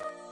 you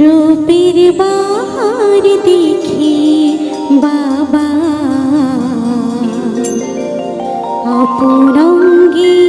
রূপের বাহার দেখি বাবা। অপরঙ্গে